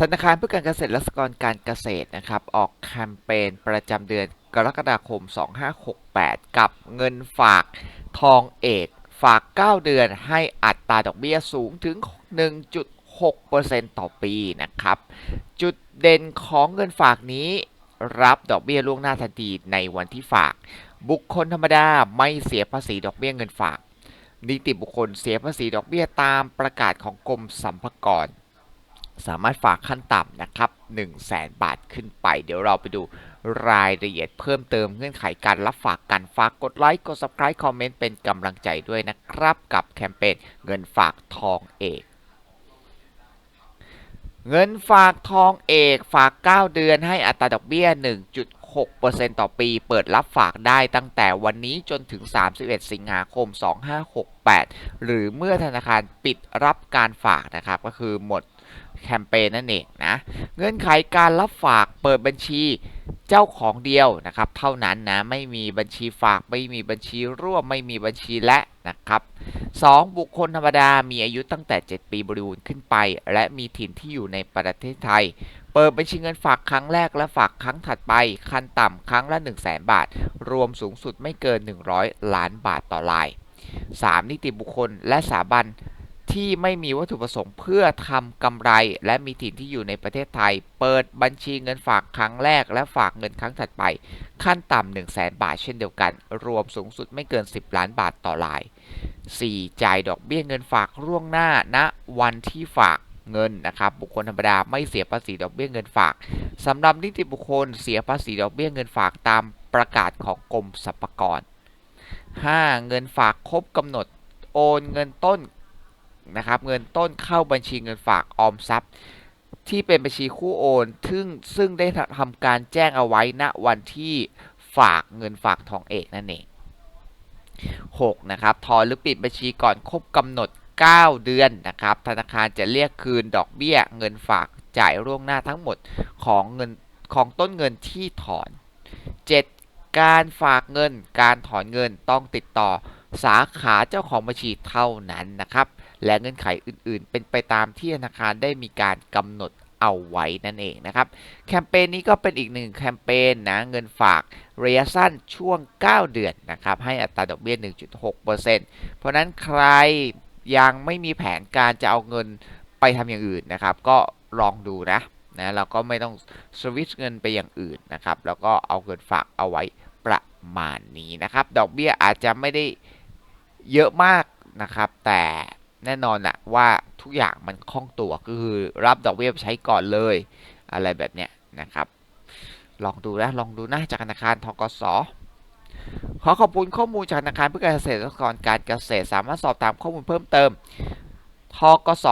ธนาคารเพื่อการเกษตรและสหกรณ์การเกษตรนะครับ ออกแคมเปญประจำเดือนกรกฎาคม 2568 กับเงินฝากทองเอกฝาก 9 เดือนให้อัตราดอกเบี้ยสูงถึง 1.6%ต่อปีนะครับ จุดเด่นของเงินฝากนี้รับดอกเบี้ยล่วงหน้าทันทีในวันที่ฝาก บุคคลธรรมดาไม่เสียภาษีดอกเบี้ยเงินฝาก นิติบุคคลเสียภาษีดอกเบี้ยตามประกาศของกรมสรรพากร สามารถฝากขั้นต่ำนะครับ1 0 0 0 0แบาทขึ้นไป เดี๋ยวเราไปดูรายละเอียดเพิ่มเติมเงื่อนไขการรับฝากกันฝากกดไลค์ กด subscribe คอมเมนต์เป็นกำลังใจด้วยนะครับ กับแคมเปญเงินฝากทองเอกเงินฝากทองเอกฝาก 9 เดือนให้อัตราดอกเบี้ย 1.6%ต่อปี เปิดรับฝากได้ตั้งแต่วันนี้จนถึง 31 สิงหาคม 2568 หรือเมื่อธนาคารปิดรับการฝากนะครับ ก็คือหมด แคมเปญนั่นเองนะเงื่อนไขการรับฝากเปิดบัญชีเจ้าของเดียวนะครับ เท่านั้นนะไม่มีบัญชีฝากไม่มีบัญชีร่วมไม่มีบัญชีและนะครับ 2. บุคคลธรรมดามีอายุตั้งแต่ 7 ปีบริบูรณ์ขึ้นไป และมีถิ่นที่อยู่ในประเทศไทย เปิดบัญชีเงินฝากครั้งแรกและฝากครั้งถัดไป ขั้นต่ำครั้งละ 1 0 0 0 0แบาท รวมสูงสุดไม่เกิน 100 ล้านบาทต่อราย 3. นิติบุคคลและสถาบัน ที่ไม่มีวัตถุประสงค์เพื่อทำกำไร และมีถิ่นที่อยู่ในประเทศไทย เปิดบัญชีเงินฝากครั้งแรก และฝากเงินครั้งถัดไป ขั้นต่ำ1 0 0 0 0แบาทเช่นเดียวกัน รวมสูงสุดไม่เกิน 10 ล้านบาทต่อราย 4. จ่ายดอกเบี้ยเงินฝากล่วงหน้าณวันที่ฝากเงินนะครับบุคคลธรรมดาไม่เสียภาษีดอกเบี้ยเงินฝากสำหรับนิติบุคคลเสียภาษีดอกเบี้ยเงินฝากตามประกาศของกรมสรรพากร 5. เงินฝากครบกำหนดโอนเงินต้น นะครับเงินต้นเข้าบัญชีเงินฝากออมทรัพย์ ที่เป็นบัญชีคู่โอน ซึ่งซึ่งได้ทำการแจ้งเอาไว้ณวันที่ฝากเงินฝากทองเอกนั่นเอง 6. นะครับถอนหรือปิดบัญชีก่อนครบกำหนด 9 เดือนนะครับ ธนาคารจะเรียกคืนดอกเบี้ย เงินฝากจ่ายล่วงหน้าทั้งหมดของเงินของต้นเงินที่ถอน 7. การฝากเงิน การถอนเงินต้องติดต่อสาขาเจ้าของบัญชีเท่านั้นนะครับ และเงื่อนไขอื่นๆ เป็นไปตามที่ธนาคารได้มีการกำหนดเอาไว้นั่นเองนะครับ แคมเปญนี้ก็เป็นอีกหนึ่งแคมเปญนะเงินฝากระยะสั้นช่วง 9 เดือนนะครับให้อัตราดอกเบี้ย 1.6%เพราะนั้นใครยังไม่มีแผนการจะเอาเงินไปทำอย่างอื่นนะครับ ก็ลองดูนะนะเราก็ไม่ต้องสวิตช์เงินไปอย่างอื่นนะครับ แล้วก็เอาเงินฝากเอาไว้ประมาณนี้นะครับ ดอกเบี้ยอาจจะไม่ได้เยอะมากนะครับ แต่ แน่นอนอะว่าทุกอย่างมันคล่องตัวก็คือรับดอกเบี้ยใช้ก่อนเลย อะไรแบบเนี้ยนะครับ ลองดูนะลองดูนะจากธนาคารทกสขอขอบคุณข้อมูลจากธนาคารเพื่อการเกษตรและกรการเกษตรสามารถสอบถามข้อมูลเพิ่มเติมทกส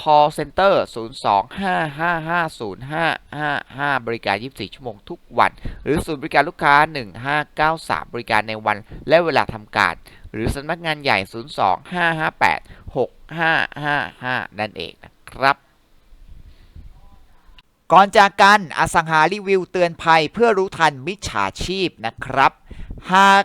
call center 02-555-0555 บริการ 24 ชั่วโมงทุกวัน หรือศูนย์บริการลูกค้า 1593 บริการในวันและเวลาทำการ หรือสำนักงานใหญ่ 6555 นั่นเองนะครับ ก่อนจากกันอสังหารีวิวเตือนภัยเพื่อรู้ทันมิจฉาชีพนะครับ หาก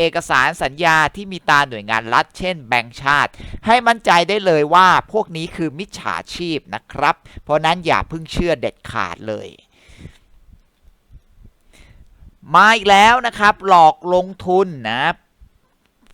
เอกสารสัญญาที่มีตาหน่วยงานรัฐ เช่นแบงก์ชาติ ให้มั่นใจได้เลยว่าพวกนี้คือมิจฉาชีพนะครับ เพราะนั้นอย่าเพิ่งเชื่อเด็ดขาดเลยมาอีกแล้วนะครับ หลอกลงทุนนะ